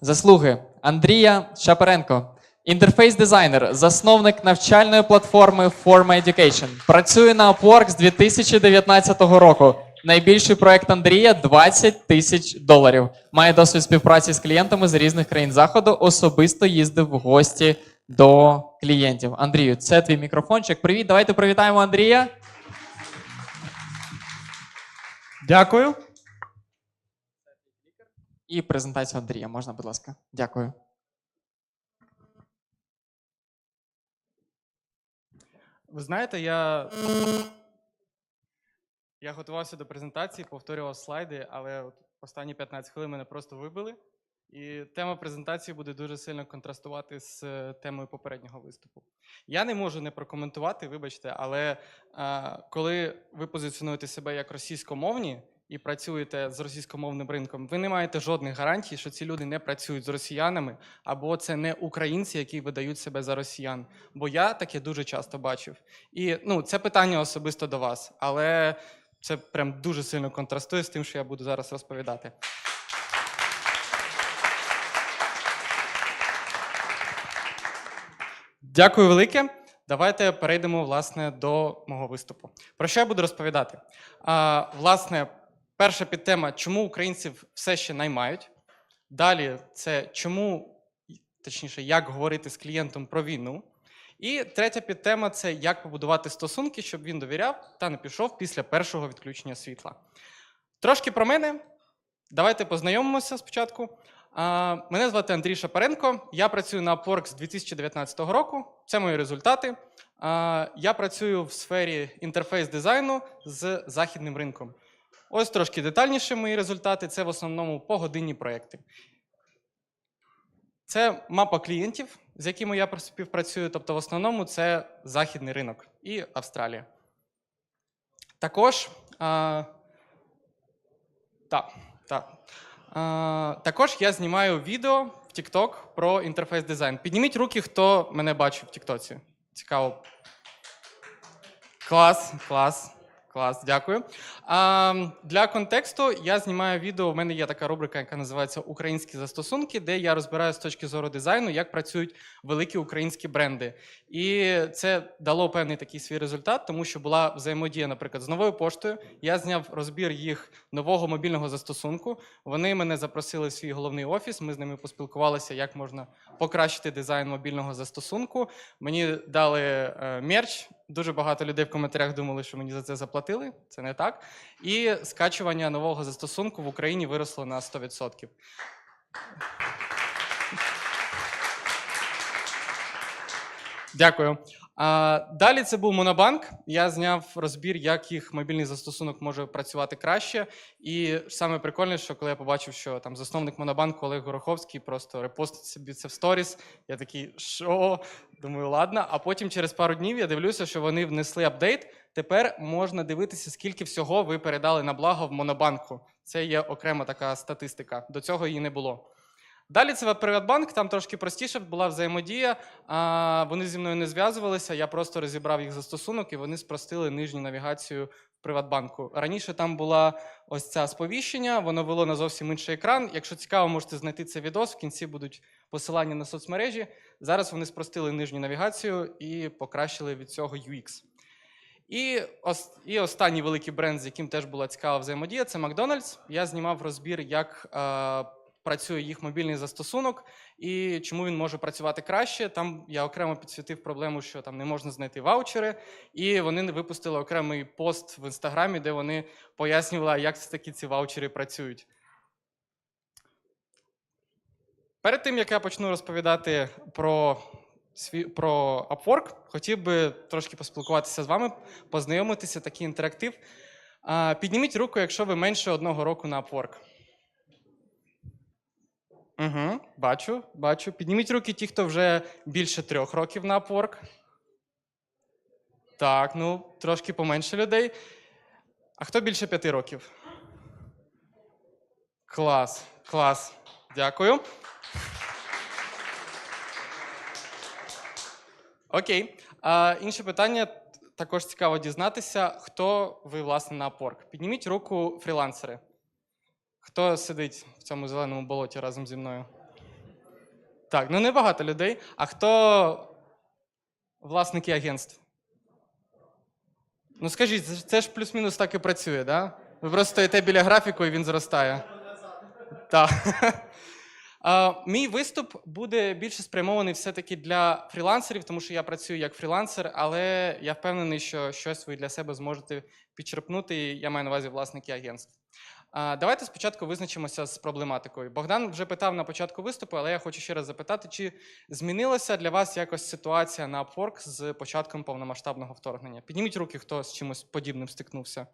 Заслуги Андрія Шапаренко, інтерфейс-дизайнер, засновник навчальної платформи Forma Education. Працює на Upwork з 2019 року. Найбільший проект Андрія 20 тисяч доларів. Має досвід співпраці з клієнтами з різних країн заходу. Особисто їздив в гості до клієнтів. Андрію, це твій мікрофончик. Привіт, давайте привітаємо Андрія. Дякую. І презентацію Андрія. Можна, будь ласка. Дякую. Ви знаєте, я. Я готувався до презентації, повторював слайди, але от останні 15 хвилин мене просто вибили. І тема презентації буде дуже сильно контрастувати з е, темою попереднього виступу. Я не можу не прокоментувати, вибачте, але е, коли ви позиціонуєте себе як російськомовні і працюєте з російськомовним ринком, ви не маєте жодних гарантій, що ці люди не працюють з росіянами, або це не українці, які видають себе за росіян. Бо я таке дуже часто бачив. І ну, це питання особисто до вас, але це прям дуже сильно контрастує з тим, що я буду зараз розповідати. Дякую велике. Давайте перейдемо власне до мого виступу. Про що я буду розповідати? А, власне, перша підтема, чому українців все ще наймають. Далі це чому, точніше, як говорити з клієнтом про війну. І третя підтема це як побудувати стосунки, щоб він довіряв та не пішов після першого відключення світла. Трошки про мене. Давайте познайомимося спочатку. Мене звати Андрій Шапаренко. Я працюю на Upwork з 2019 року. Це мої результати. Я працюю в сфері інтерфейс-дизайну з західним ринком. Ось трошки детальніше мої результати. Це в основному погодинні проекти. Це мапа клієнтів, з якими я співпрацюю. Тобто, в основному це західний ринок і Австралія. Також. А, так, так. А, також я знімаю відео в TikTok про інтерфейс дизайн. Підніміть руки, хто мене бачив в TikTok. Цікаво. Клас, клас, клас, дякую. А, для контексту я знімаю відео. У мене є така рубрика, яка називається Українські застосунки, де я розбираю з точки зору дизайну, як працюють великі українські бренди. І це дало певний такий свій результат, тому що була взаємодія, наприклад, з новою поштою. Я зняв розбір їх нового мобільного застосунку. Вони мене запросили в свій головний офіс. Ми з ними поспілкувалися, як можна покращити дизайн мобільного застосунку. Мені дали е, мерч. Дуже багато людей в коментарях думали, що мені за це заплатили. Це не так. І скачування нового застосунку в Україні виросло на 100%. Дякую. Далі це був Монобанк. Я зняв розбір, як їх мобільний застосунок може працювати краще. І саме прикольне, що коли я побачив, що там засновник Монобанку Олег Гороховський просто репостить собі це в сторіс. Я такий, що? Думаю, ладно. А потім через пару днів я дивлюся, що вони внесли апдейт. Тепер можна дивитися, скільки всього ви передали на благо в Монобанку. Це є окрема така статистика. До цього її не було. Далі це Приватбанк, там трошки простіше була взаємодія. А, вони зі мною не зв'язувалися. Я просто розібрав їх застосунок і вони спростили нижню навігацію в Приватбанку. Раніше там була ось ця сповіщення, воно вело на зовсім інший екран. Якщо цікаво, можете знайти цей відос. В кінці будуть посилання на соцмережі. Зараз вони спростили нижню навігацію і покращили від цього UX. І, і останній великий бренд, з яким теж була цікава взаємодія, це Макдональдс. Я знімав розбір, як працює їх мобільний застосунок і чому він може працювати краще. Там я окремо підсвітив проблему, що там не можна знайти ваучери, і вони випустили окремий пост в інстаграмі, де вони пояснювали, як таки ці ваучери працюють. Перед тим як я почну розповідати про про Upwork, хотів би трошки поспілкуватися з вами, познайомитися, такий інтерактив. Підніміть руку, якщо ви менше одного року на Upwork. Угу, бачу, бачу. Підніміть руки ті, хто вже більше трьох років на Upwork. Так, ну, трошки поменше людей. А хто більше п'яти років? Клас, клас. Дякую. Окей. А, інше питання також цікаво дізнатися, хто ви, власне, на Upwork. Підніміть руку фрілансери. Хто сидить в цьому зеленому болоті разом зі мною? Так, ну небагато людей. А хто власники агентств? Ну скажіть, це ж- плюс-мінус так і працює, да? Ви просто стоїте біля графіку і він зростає. Так. Мій виступ буде більше спрямований все-таки для фрілансерів, тому що я працюю як фрілансер, але я впевнений, що щось ви для себе зможете підчерпнути. і Я маю на увазі власники агентств. Давайте спочатку визначимося з проблематикою. Богдан вже питав на початку виступу, але я хочу ще раз запитати, чи змінилася для вас якось ситуація на Upwork з початком повномасштабного вторгнення? Підніміть руки, хто з чимось подібним стикнувся.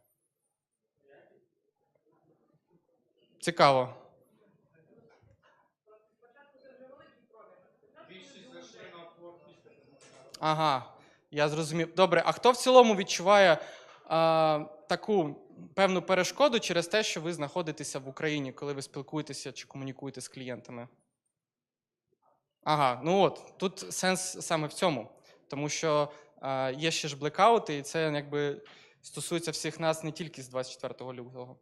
Цікаво. Ага, я зрозумів. Добре, а хто в цілому відчуває а, таку певну перешкоду через те, що ви знаходитеся в Україні, коли ви спілкуєтеся чи комунікуєте з клієнтами? Ага, ну от тут сенс саме в цьому, тому що а, є ще ж блекаути, і це якби стосується всіх нас не тільки з 24 лютого.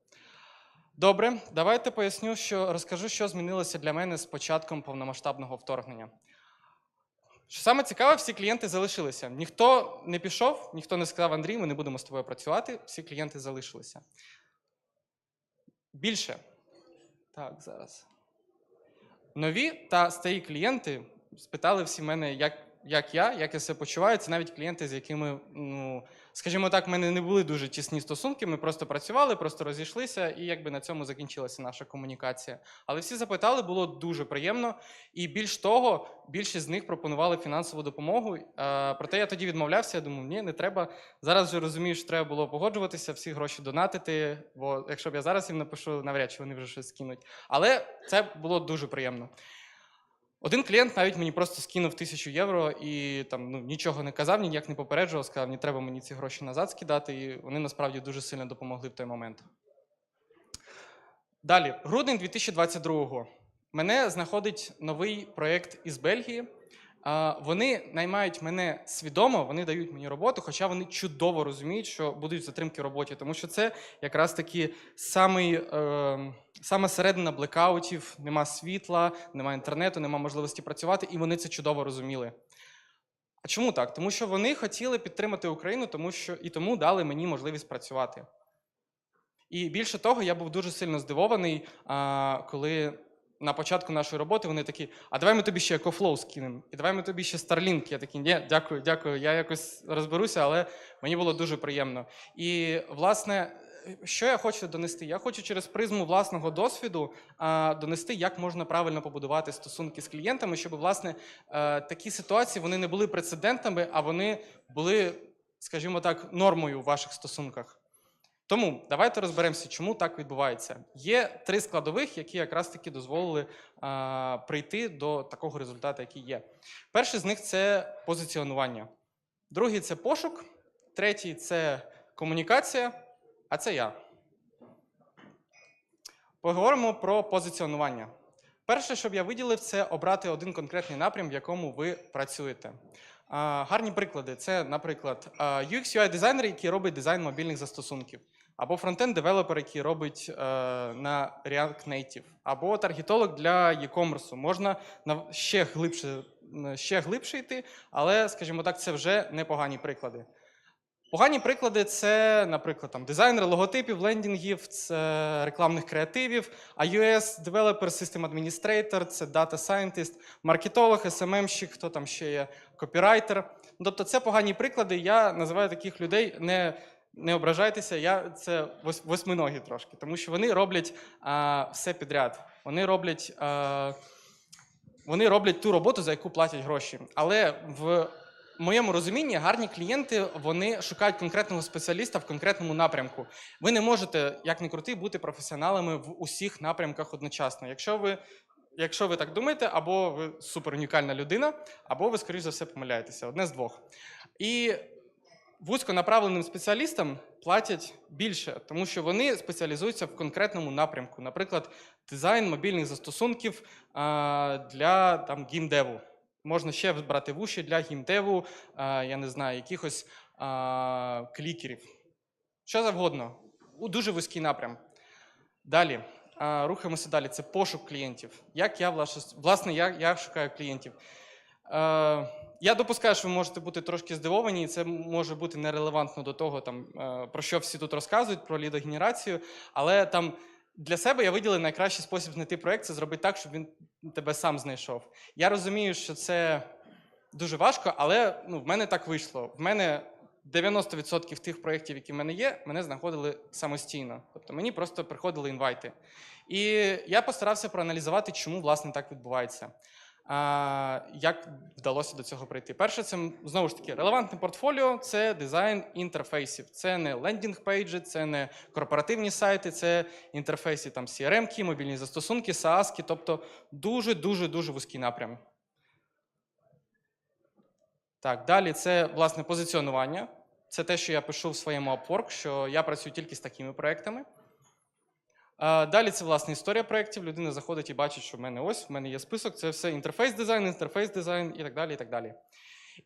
Добре, давайте поясню, що розкажу, що змінилося для мене з початком повномасштабного вторгнення. Що саме цікаве, всі клієнти залишилися. Ніхто не пішов, ніхто не сказав Андрій, ми не будемо з тобою працювати. Всі клієнти залишилися. Більше. Так, зараз. Нові та старі клієнти спитали всі мене, як, як я, як я себе почуваю. Це навіть клієнти, з якими, ну, скажімо так, в мене не були дуже тісні стосунки. Ми просто працювали, просто розійшлися, і якби на цьому закінчилася наша комунікація. Але всі запитали, було дуже приємно. І більш того, більшість з них пропонували фінансову допомогу. Е, проте я тоді відмовлявся. Я думав, ні, не треба. Зараз вже розумію, що треба було погоджуватися, всі гроші донатити. Бо якщо б я зараз їм напишу, навряд чи вони вже щось скинуть. Але це було дуже приємно. Один клієнт навіть мені просто скинув тисячу євро і там ну, нічого не казав, ніяк не попереджував, сказав, не треба мені ці гроші назад скидати. І вони насправді дуже сильно допомогли в той момент. Далі, грудень 2022-го. Мене знаходить новий проєкт із Бельгії. Вони наймають мене свідомо, вони дають мені роботу, хоча вони чудово розуміють, що будуть затримки в роботі, тому що це якраз таки самий, е, саме середина блекаутів, нема світла, нема інтернету, нема можливості працювати, і вони це чудово розуміли. А чому так? Тому що вони хотіли підтримати Україну, тому що і тому дали мені можливість працювати. І більше того, я був дуже сильно здивований, коли на початку нашої роботи вони такі: а давай ми тобі ще EcoFlow скинемо, і давай ми тобі ще Starlink. Я такий, ні, дякую, дякую. Я якось розберуся, але мені було дуже приємно. І, власне, що я хочу донести? Я хочу через призму власного досвіду а, донести, як можна правильно побудувати стосунки з клієнтами, щоб, власне, е, такі ситуації вони не були прецедентами, а вони були, скажімо так, нормою в ваших стосунках. Тому давайте розберемося, чому так відбувається. Є три складових, які якраз таки дозволили а, прийти до такого результату, який є. Перший з них це позиціонування, другий це пошук, третій це комунікація, а це я. Поговоримо про позиціонування. Перше, що я виділив, це обрати один конкретний напрям, в якому ви працюєте. Гарні приклади це, наприклад, а, UX UI дизайнер, який робить дизайн мобільних застосунків, або фронтенд девелопер, який робить е, на React Native, або таргетолог для e-commerce. Можна на ще глибше, ще глибше йти, але, скажімо так, це вже непогані приклади. Погані приклади це, наприклад, там, дизайнер логотипів, лендінгів, це рекламних креативів, iOS Developer, System Administrator, це Data Scientist, маркетолог, SMM-щик, хто там ще є, копірайтер. Тобто це погані приклади. Я називаю таких людей не. Не ображайтеся, я це вос- восьминогі трошки, тому що вони роблять а, все підряд. Вони роблять, а, вони роблять ту роботу, за яку платять гроші. Але в моєму розумінні гарні клієнти вони шукають конкретного спеціаліста в конкретному напрямку. Ви не можете, як не крути, бути професіоналами в усіх напрямках одночасно. Якщо ви, якщо ви так думаєте, або ви супер унікальна людина, або ви, скоріш за все, помиляєтеся. Одне з двох. І вузьконаправленим спеціалістам платять більше, тому що вони спеціалізуються в конкретному напрямку. Наприклад, дизайн мобільних застосунків для там, геймдеву. Можна ще брати вуші для геймдеву, а, я не знаю, якихось клікерів. Що завгодно. У дуже вузький напрям. Далі. Рухаємося далі. Це пошук клієнтів. Як я власне я, я шукаю клієнтів. Е, я допускаю, що ви можете бути трошки здивовані, і це може бути нерелевантно до того, там, е, про що всі тут розказують, про лідогенерацію. Але там для себе я виділив найкращий спосіб знайти проект це зробити так, щоб він тебе сам знайшов. Я розумію, що це дуже важко, але ну, в мене так вийшло. В мене 90% тих проєктів, які в мене є, мене знаходили самостійно. Тобто мені просто приходили інвайти. І я постарався проаналізувати, чому власне так відбувається. Як вдалося до цього прийти? Перше, це знову ж таки релевантне портфоліо це дизайн інтерфейсів. Це не лендінг-пейджі, це не корпоративні сайти, це інтерфейси там CRM-ки, мобільні застосунки, SaaS, тобто дуже дуже дуже вузький напрям. Так, далі це власне позиціонування. Це те, що я пишу в своєму Upwork, що я працюю тільки з такими проектами. Далі це власне історія проєктів. Людина заходить і бачить, що в мене ось, в мене є список. Це все інтерфейс дизайн, інтерфейс дизайн і так далі. І так далі.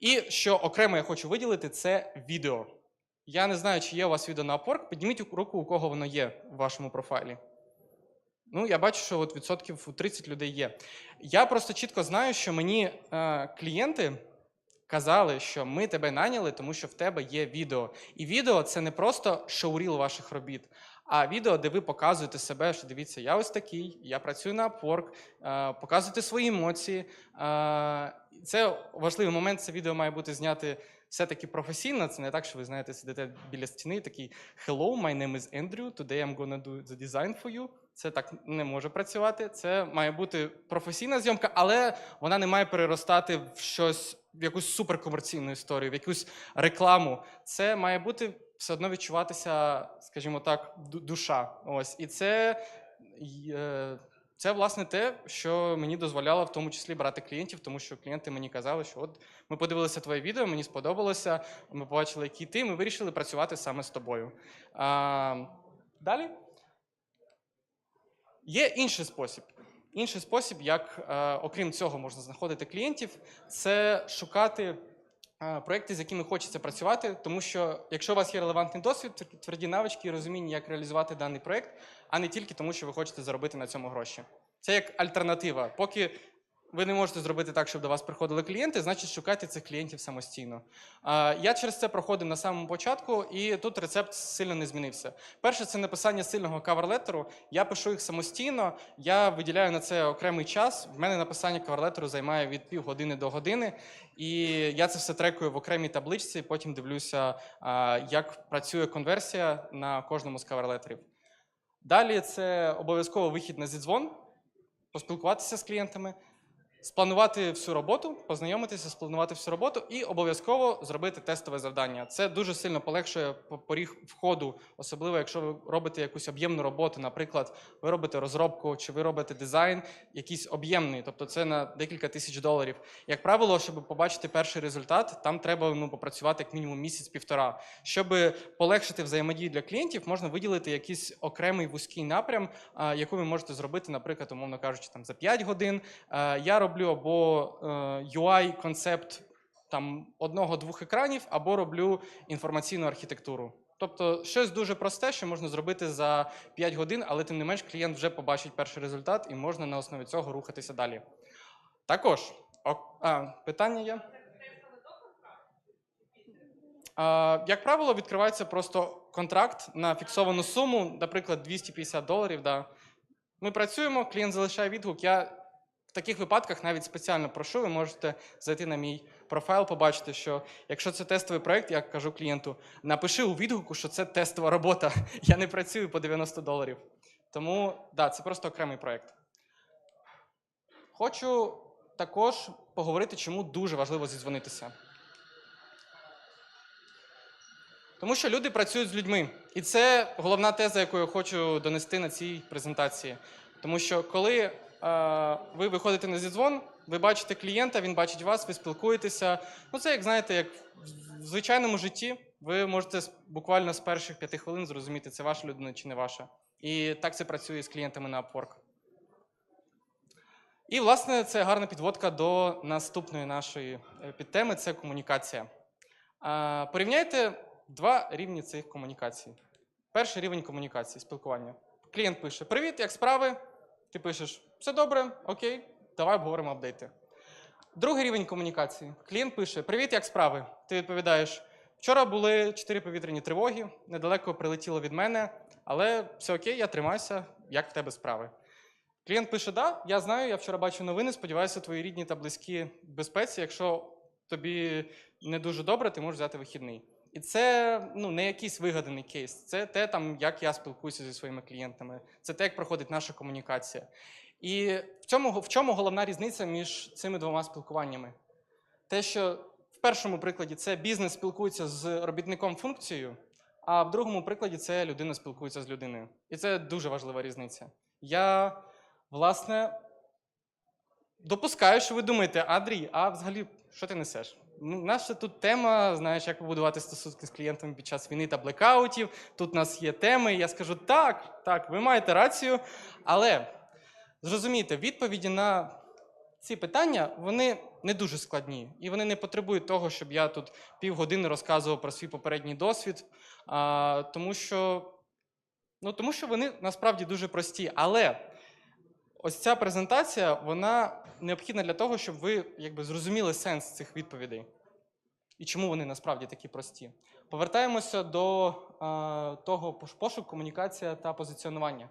І що окремо я хочу виділити, це відео. Я не знаю, чи є у вас відео на Upwork. Підніміть руку, у кого воно є в вашому профайлі. Ну, я бачу, що от відсотків у 30 людей є. Я просто чітко знаю, що мені е, клієнти казали, що ми тебе наняли, тому що в тебе є відео. І відео це не просто шоуріл ваших робіт, а відео, де ви показуєте себе, що дивіться, я ось такий, я працюю на Upwork, е, показуєте свої емоції. Е, Це важливий момент. Це відео має бути зняти все-таки професійно. Це не так, що ви знаєте, сидите біля стіни, такий Hello, my name is Andrew. Today I'm gonna do the design for you. Це так не може працювати. Це має бути професійна зйомка, але вона не має переростати в щось, в якусь суперкомерційну історію, в якусь рекламу. Це має бути все одно відчуватися, скажімо так, душа. Ось і це. е, Це власне те, що мені дозволяло в тому числі брати клієнтів, тому що клієнти мені казали, що от ми подивилися твоє відео, мені сподобалося. Ми побачили, який ти. Ми вирішили працювати саме з тобою. А, далі є інший спосіб. Інший спосіб, як е, окрім цього можна знаходити клієнтів, це шукати проекти, з якими хочеться працювати. Тому що якщо у вас є релевантний досвід, тверді навички і розуміння, як реалізувати даний проект, а не тільки тому, що ви хочете заробити на цьому гроші. Це як альтернатива. Поки ви не можете зробити так, щоб до вас приходили клієнти, значить шукайте цих клієнтів самостійно. Я через це проходив на самому початку, і тут рецепт сильно не змінився. Перше, це написання сильного каверлетеру. Я пишу їх самостійно, я виділяю на це окремий час. В мене написання каверлетеру займає від півгодини до години, і я це все трекую в окремій табличці. Потім дивлюся, як працює конверсія на кожному з каверлетерів. Далі це обов'язково вихід на зідзвон, поспілкуватися з клієнтами, спланувати всю роботу, познайомитися, спланувати всю роботу і обов'язково зробити тестове завдання. Це дуже сильно полегшує поріг входу, особливо якщо ви робите якусь об'ємну роботу. Наприклад, ви робите розробку чи ви робите дизайн, якийсь об'ємний, тобто це на декілька тисяч доларів. Як правило, щоб побачити перший результат, там треба ну, попрацювати як мінімум місяць-півтора. Щоб полегшити взаємодію для клієнтів, можна виділити якийсь окремий вузький напрям, яку ви можете зробити, наприклад, умовно кажучи, там за 5 годин. Я роблю або е, UI-концепт там одного-двох екранів, або роблю інформаційну архітектуру. Тобто щось дуже просте, що можна зробити за 5 годин, але тим не менш клієнт вже побачить перший результат і можна на основі цього рухатися далі. Також а, питання є? А, Як правило, відкривається просто контракт на фіксовану суму, наприклад, 250 доларів. Да. Ми працюємо, клієнт залишає відгук. Я таких випадках навіть спеціально прошу, ви можете зайти на мій профайл, побачити, що якщо це тестовий проект, я кажу клієнту, напиши у відгуку, що це тестова робота. Я не працюю по 90 доларів. Тому да, це просто окремий проект. Хочу також поговорити, чому дуже важливо зідзвонитися. Тому що люди працюють з людьми. І це головна теза, яку я хочу донести на цій презентації. Тому що коли ви виходите на зідзвон, ви бачите клієнта, він бачить вас, ви спілкуєтеся. Ну, це як знаєте, як в звичайному житті. Ви можете буквально з перших п'яти хвилин зрозуміти, це ваша людина чи не ваша. І так це працює з клієнтами на Upwork. І, власне, це гарна підводка до наступної нашої е, підтеми це комунікація. Порівняйте два рівні цих комунікацій. Перший рівень комунікації, спілкування. Клієнт пише: Привіт, як справи? Ти пишеш: все добре, окей, давай обговоримо апдейти. Другий рівень комунікації. Клієнт пише: Привіт, як справи? Ти відповідаєш: Вчора були чотири повітряні тривоги, недалеко прилетіло від мене, але все окей, я тримаюся. Як в тебе справи? Клієнт пише: Да, я знаю, я вчора бачив новини. Сподіваюся, твої рідні та близькі в безпеці. Якщо тобі не дуже добре, ти можеш взяти вихідний. І це ну, не якийсь вигаданий кейс. Це те, там, як я спілкуюся зі своїми клієнтами. Це те, як проходить наша комунікація. І в цьому, в чому головна різниця між цими двома спілкуваннями? Те, що в першому прикладі це бізнес спілкується з робітником функцією, а в другому прикладі це людина спілкується з людиною. І це дуже важлива різниця. Я, власне, допускаю, що ви думаєте, Андрій, а взагалі, що ти несеш? Ну, Наша тут тема, знаєш, як побудувати стосунки з клієнтами під час війни та блекаутів. Тут у нас є теми. Я скажу так, так, ви маєте рацію. Але зрозумійте, відповіді на ці питання вони не дуже складні, і вони не потребують того, щоб я тут півгодини розказував про свій попередній досвід, а, тому що ну, тому що вони насправді дуже прості. Але ось ця презентація вона необхідна для того, щоб ви якби зрозуміли сенс цих відповідей і чому вони насправді такі прості. Повертаємося до а, того пош- пошук, комунікація та позиціонування.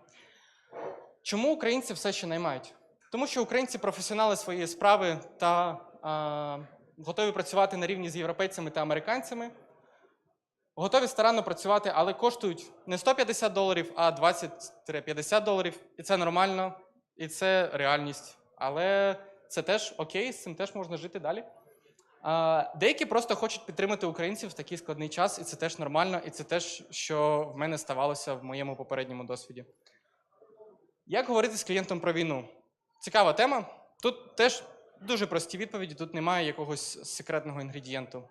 Чому українці все ще наймають? Тому що українці професіонали своєї справи та а, готові працювати на рівні з європейцями та американцями. Готові старанно працювати, але коштують не 150 доларів, а 20-50 доларів. І це нормально, і це реальність. Але це теж окей, з цим теж можна жити далі. Деякі просто хочуть підтримати українців в такий складний час, і це теж нормально, і це теж, що в мене ставалося в моєму попередньому досвіді. Як говорити з клієнтом про війну? Цікава тема. Тут теж дуже прості відповіді, тут немає якогось секретного інгредієнту.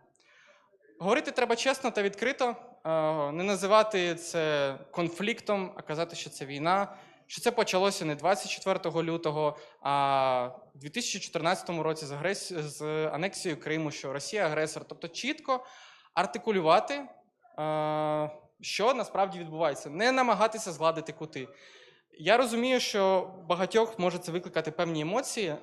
Говорити треба чесно та відкрито, е, не називати це конфліктом, а казати, що це війна, що це почалося не 24 лютого, а в 2014 році з, агресі... з анексією Криму, що Росія агресор. Тобто чітко артикулювати, е, що насправді відбувається, не намагатися згладити кути. Я розумію, що багатьох може це викликати певні емоції,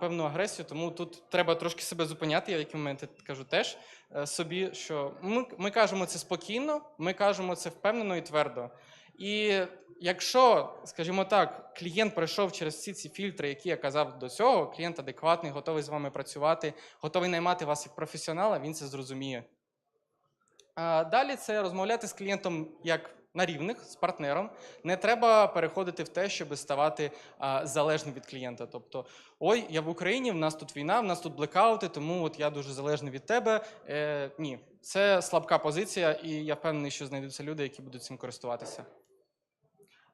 певну агресію, тому тут треба трошки себе зупиняти. Я в які моменти кажу теж е, собі, що ми, ми кажемо це спокійно, ми кажемо це впевнено і твердо. І якщо, скажімо так, клієнт пройшов через всі ці фільтри, які я казав до цього, клієнт адекватний, готовий з вами працювати, готовий наймати вас як професіонала, він це зрозуміє. А Далі це розмовляти з клієнтом як на рівних, з партнером. Не треба переходити в те, щоб ставати а, залежним від клієнта. Тобто, ой, я в Україні, в нас тут війна, в нас тут блекаути, тому от я дуже залежний від тебе. Е, ні, це слабка позиція, і я впевнений, що знайдуться люди, які будуть цим користуватися.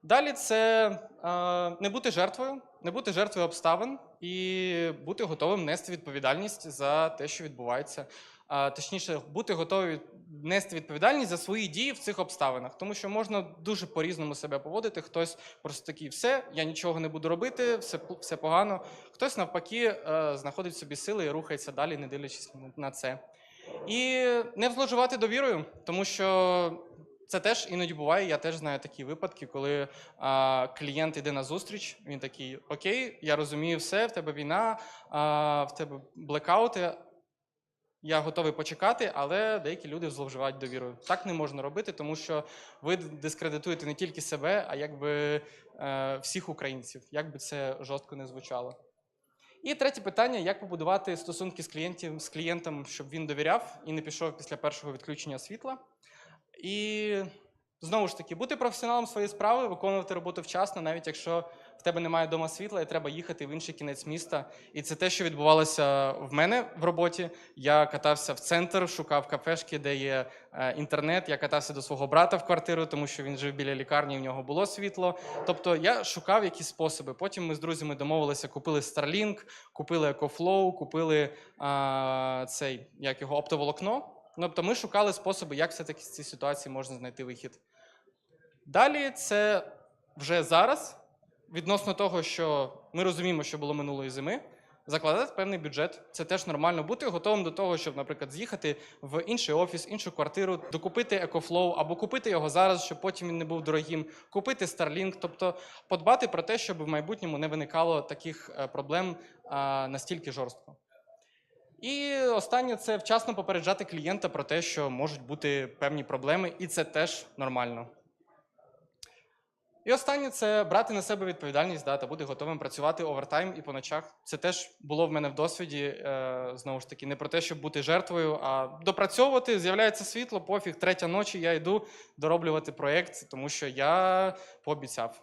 Далі це е, не бути жертвою, не бути жертвою обставин і бути готовим нести відповідальність за те, що відбувається. А, точніше, бути готові нести відповідальність за свої дії в цих обставинах, тому що можна дуже по-різному себе поводити. Хтось просто такий, все, я нічого не буду робити, все, все погано. Хтось навпаки е, знаходить собі сили і рухається далі, не дивлячись на- це. І не зловживати довірою, тому що це теж іноді буває. Я теж знаю такі випадки, коли а, клієнт йде на зустріч. Він такий: Окей, я розумію все, в тебе війна, а, в тебе блекаути. Я готовий почекати, але деякі люди зловживають довірою. Так не можна робити, тому що ви дискредитуєте не тільки себе, а якби е, всіх українців, як би це жорстко не звучало. І третє питання: як побудувати стосунки з клієнтом, з клієнтом, щоб він довіряв і не пішов після першого відключення світла. І знову ж таки, бути професіоналом своєї справи, виконувати роботу вчасно, навіть якщо в тебе немає дома світла, і треба їхати в інший кінець міста. І це те, що відбувалося в мене в роботі. Я катався в центр, шукав кафешки, де є е, інтернет. Я катався до свого брата в квартиру, тому що він жив біля лікарні, в нього було світло. Тобто я шукав якісь способи. Потім ми з друзями домовилися, купили Starlink, купили EcoFlow, купили а, цей як його оптоволокно. Тобто ми шукали способи, як все-таки з цієї ситуації можна знайти вихід. Далі це вже зараз, відносно того, що ми розуміємо, що було минулої зими. закладати певний бюджет. Це теж нормально. Бути готовим до того, щоб, наприклад, з'їхати в інший офіс, іншу квартиру, докупити EcoFlow або купити його зараз, щоб потім він не був дорогим, купити Starlink, тобто подбати про те, щоб в майбутньому не виникало таких е, проблем а, настільки жорстко. І останнє це вчасно попереджати клієнта про те, що можуть бути певні проблеми, і це теж нормально. І останнє це брати на себе відповідальність да, та бути готовим працювати овертайм і по ночах. Це теж було в мене в досвіді. Е, знову ж таки, не про те, щоб бути жертвою, а допрацьовувати. З'являється світло, пофіг, третя ночі я йду дороблювати проєкт, тому що я пообіцяв.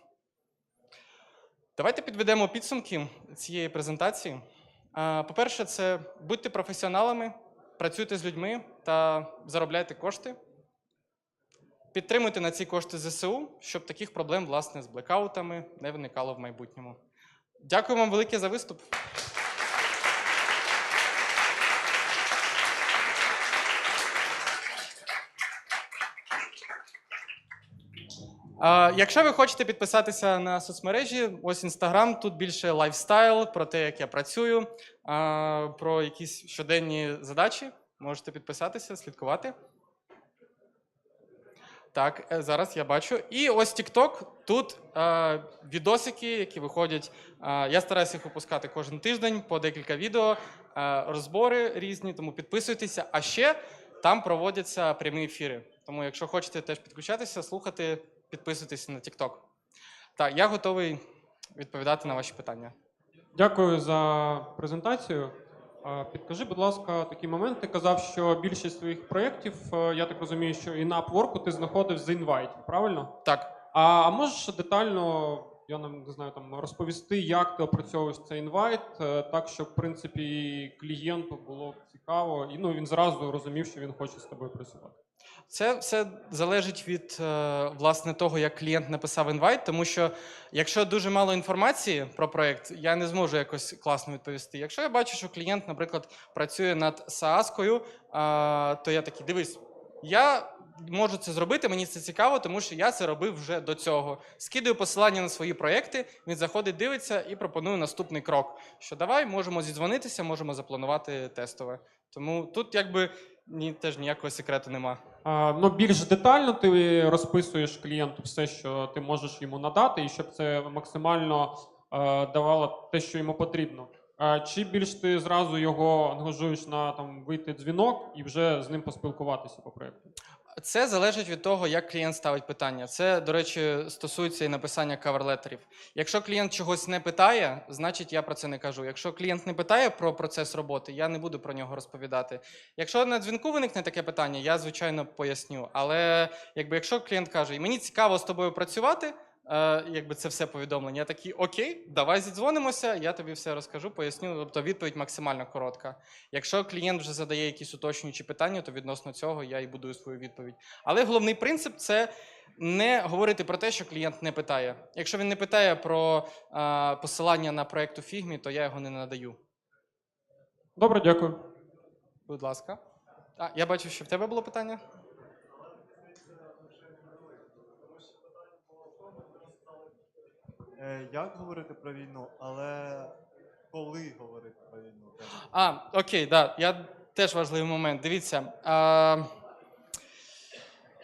Давайте підведемо підсумки цієї презентації. Е, По-перше, це будьте професіоналами, працюйте з людьми та заробляйте кошти. Підтримуйте на ці кошти ЗСУ, щоб таких проблем, власне, з блекаутами не виникало в майбутньому. Дякую вам велике за виступ. Якщо ви хочете підписатися на соцмережі, ось інстаграм, тут більше лайфстайл, про те, як я працюю, про якісь щоденні задачі. Можете підписатися, слідкувати. Так, е, зараз я бачу. І ось TikTok. Тут е, відосики, які виходять. Е, я стараюся їх випускати кожен тиждень по декілька відео, е, розбори різні, тому підписуйтеся. А ще там проводяться прямі ефіри. Тому, якщо хочете теж підключатися, слухати, підписуйтесь на TikTok. Так, я готовий відповідати на ваші питання. Дякую за презентацію. Підкажи, будь ласка, такий момент. Ти казав, що більшість своїх проєктів, е, я так розумію, що і на Upwork ти знаходив з інвайтів, правильно? Так, а можеш детально, я не знаю, там розповісти, як ти опрацьовуєш цей інвайт, е, так, щоб в принципі клієнту було цікаво, і ну він зразу розумів, що він хоче з тобою працювати. Це все залежить від е, власне того, як клієнт написав інвайт, тому що якщо дуже мало інформації про проект, я не зможу якось класно відповісти. Якщо я бачу, що клієнт, наприклад, працює над SaaS-кою, то я такий, дивись, я можу це зробити, мені це цікаво, тому що я це робив вже до цього. Скидаю посилання на свої проекти, він заходить, дивиться і пропоную наступний крок. Що давай можемо зідзвонитися, можемо запланувати тестове. Тому тут якби ні, теж ніякого секрету нема. А, ну, більш детально ти розписуєш клієнту все, що ти можеш йому надати, і щоб це максимально е, давало те, що йому потрібно. А, чи більш ти зразу його ангажуєш на там вийти дзвінок і вже з ним поспілкуватися по проєкту? Це залежить від того, як клієнт ставить питання. Це, до речі, стосується і написання каверлетерів. Якщо клієнт чогось не питає, значить я про це не кажу. Якщо клієнт не питає про процес роботи, я не буду про нього розповідати. Якщо на дзвінку виникне таке питання, я звичайно поясню. Але якби якщо клієнт каже, мені цікаво з тобою працювати. Е, якби це все повідомлення. Я такий, окей, давай зідзвонимося, я тобі все розкажу, поясню. Тобто відповідь максимально коротка. Якщо клієнт вже задає якісь уточнюючі питання, то відносно цього я і будую свою відповідь. Але головний принцип це не говорити про те, що клієнт не питає. Якщо він не питає про е, посилання на проект у фігмі, то я його не надаю. Добре, дякую. Будь ласка. А, я бачу, що в тебе було питання. Як говорити про війну, але коли говорити про війну? А, окей, да, я теж важливий момент. Дивіться. А,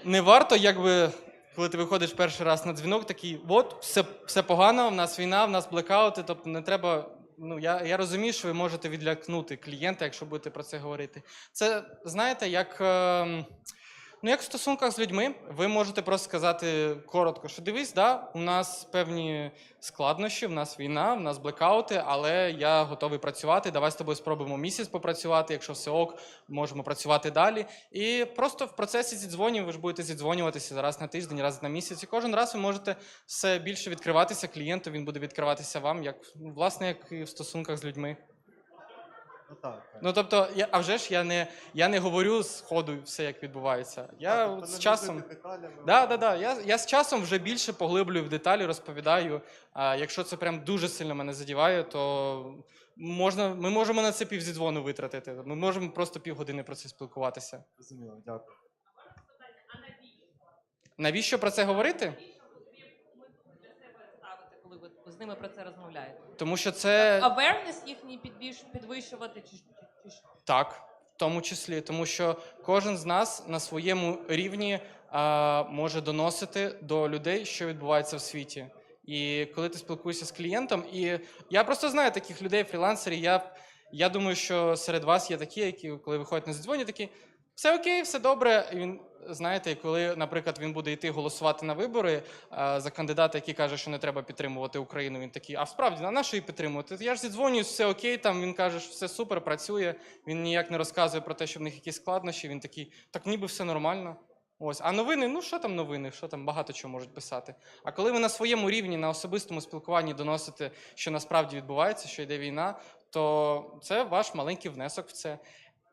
не варто, якби, коли ти виходиш перший раз на дзвінок, такий, от, все, все погано, в нас війна, в нас блекаути, тобто не треба. Ну, я, я розумію, що ви можете відлякнути клієнта, якщо будете про це говорити. Це, знаєте, як. ем, Ну, як в стосунках з людьми, ви можете просто сказати коротко, що дивись, да, у нас певні складнощі, в нас війна, в нас блекаути, але я готовий працювати. Давай з тобою спробуємо місяць попрацювати. Якщо все ок, можемо працювати далі. І просто в процесі зідзвонів ви ж будете зідзвонюватися раз на тиждень, раз на місяць. І кожен раз ви можете все більше відкриватися клієнту. Він буде відкриватися вам, як ну, власне, як і в стосунках з людьми. Ну так. так. Ну тобто, я, а вже ж я не, я не говорю з ходу все, як відбувається. Я А, тобто з не часом. деталями, Да, да, да. Я, я з часом вже більше поглиблюю в деталі, розповідаю. А якщо це прям дуже сильно мене задіває, то можна, ми можемо на це півзідзвону витратити. Ми можемо просто півгодини про це спілкуватися. Зрозуміло, дякую. Навіщо про це говорити? ставити, коли ви з ними про це розмовляєте? Тому що це Awareness їхній підвищ, підвищувати чи, чи, чи? Так, в тому числі, тому що кожен з нас на своєму рівні а, може доносити до людей, що відбувається в світі. І коли ти спілкуєшся з клієнтом, і я просто знаю таких людей, фрілансерів. Я, я думаю, що серед вас є такі, які, коли виходять на задзвоні, такі все окей, все добре. І він знаєте, коли, наприклад, він буде йти голосувати на вибори за кандидата, який каже, що не треба підтримувати Україну, він такий, а справді на що її підтримувати? Я ж зідзвонююсь, все окей, там він каже, що все супер, працює. Він ніяк не розказує про те, що в них якісь складнощі. Він такий, так ніби все нормально. Ось, а новини, ну що там новини, що там багато чого можуть писати. А коли ви на своєму рівні, на особистому спілкуванні доносите, що насправді відбувається, що йде війна, то це ваш маленький внесок в це.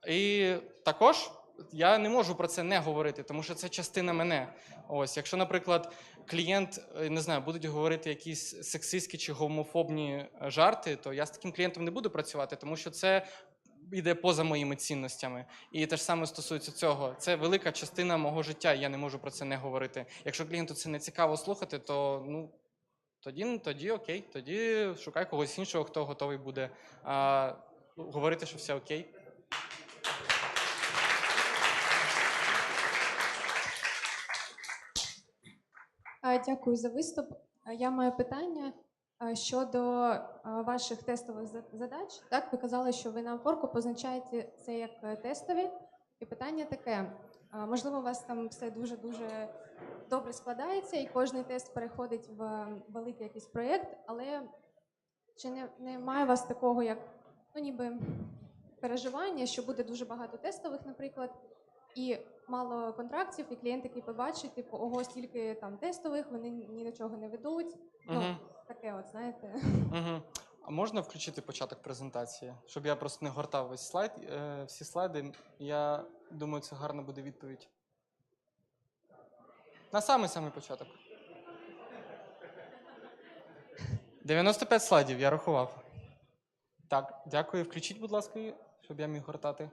І також я не можу про це не говорити, тому що це частина мене. Ось, якщо, наприклад, клієнт е, не знаю, будуть говорити якісь сексистські чи гомофобні е, жарти, то я з таким клієнтом не буду працювати, тому що це йде поза моїми цінностями. І те ж саме стосується цього. Це велика частина мого життя, і я не можу про це не говорити. Якщо клієнту це не цікаво слухати, то ну. Тоді, ну, тоді окей, тоді шукай когось іншого, хто готовий буде а, говорити, що все окей. А, Дякую за виступ. Я маю питання щодо ваших тестових задач. Так, ви казали, що ви на Upwork позначаєте це як е, тестові. І питання таке: можливо, у вас там все дуже дуже добре складається, і кожний тест переходить в е, великий якийсь проєкт, але чи не, немає у вас такого, як ну ніби переживання, що буде дуже багато тестових, наприклад, і мало контрактів, і клієнт, який побачить, типу, ого, стільки там тестових, вони ні до чого не ведуть. Ну, Мгм. таке, от знаєте. Угу. А можна включити початок презентації, щоб я просто не гортав весь слайд, е, всі слайди. Я думаю, це гарна буде відповідь. На самий самий початок. 95 слайдів, я рахував. Так, дякую. Включіть, будь ласка, щоб я міг гортати.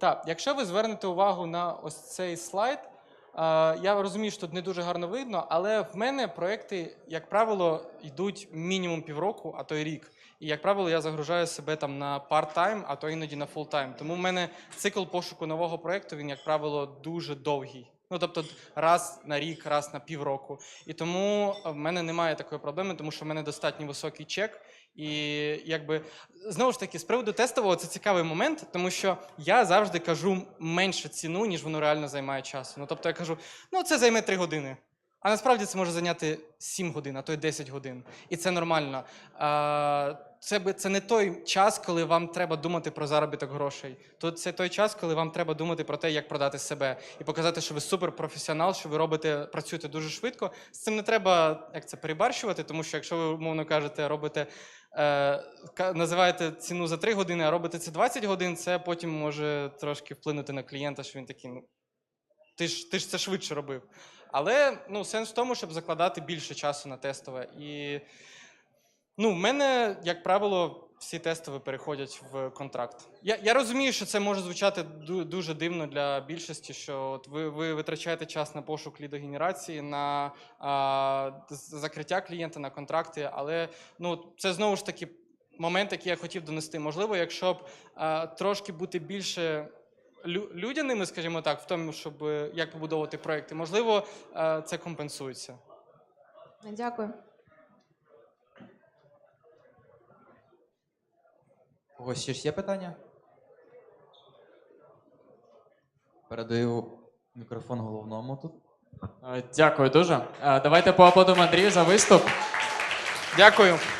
Так, якщо ви звернете увагу на ось цей слайд, е, я розумію, що тут не дуже гарно видно, але в мене проекти, як правило, йдуть мінімум півроку, а то й рік. І, як правило, я загружаю себе там на part-time, а то іноді на full-time. Тому в мене цикл пошуку нового проекту, він, як правило, дуже довгий. Ну, тобто, раз на рік, раз на півроку. І тому в мене немає такої проблеми, тому що в мене достатньо високий чек. І якби знову ж таки, з приводу тестового це цікавий момент, тому що я завжди кажу менше ціну, ніж воно реально займає часу. Ну тобто я кажу, ну це займе 3 години. А насправді це може зайняти 7 годин, а то й 10 годин. І це нормально. Це, це не той час, коли вам треба думати про заробіток грошей. Тут це той час, коли вам треба думати про те, як продати себе і показати, що ви суперпрофесіонал, що ви робите, працюєте дуже швидко. З цим не треба як це перебарщувати, тому що якщо ви, умовно кажете, робите. Е, називаєте ціну за 3 години, а робите це 20 годин, це потім може трошки вплинути на клієнта, що він такий, ну ти ж, ти ж це швидше робив. Але ну, сенс в тому, щоб закладати більше часу на тестове. І ну, в мене, як правило, всі тестові переходять в контракт. Я, я розумію, що це може звучати ду- дуже дивно для більшості, що от ви, ви витрачаєте час на пошук лідогенерації, на а, закриття клієнта, на контракти, але ну, це знову ж таки момент, який я хотів донести. Можливо, якщо б а, трошки бути більше лю- людяними, скажімо так, в тому, щоб е, як побудовувати проекти, можливо, е, це компенсується. Дякую. Когось ще ж є питання? Передаю мікрофон головному тут. Е, Дякую дуже. Е, Давайте поаплодуємо Андрію за виступ. Дякую.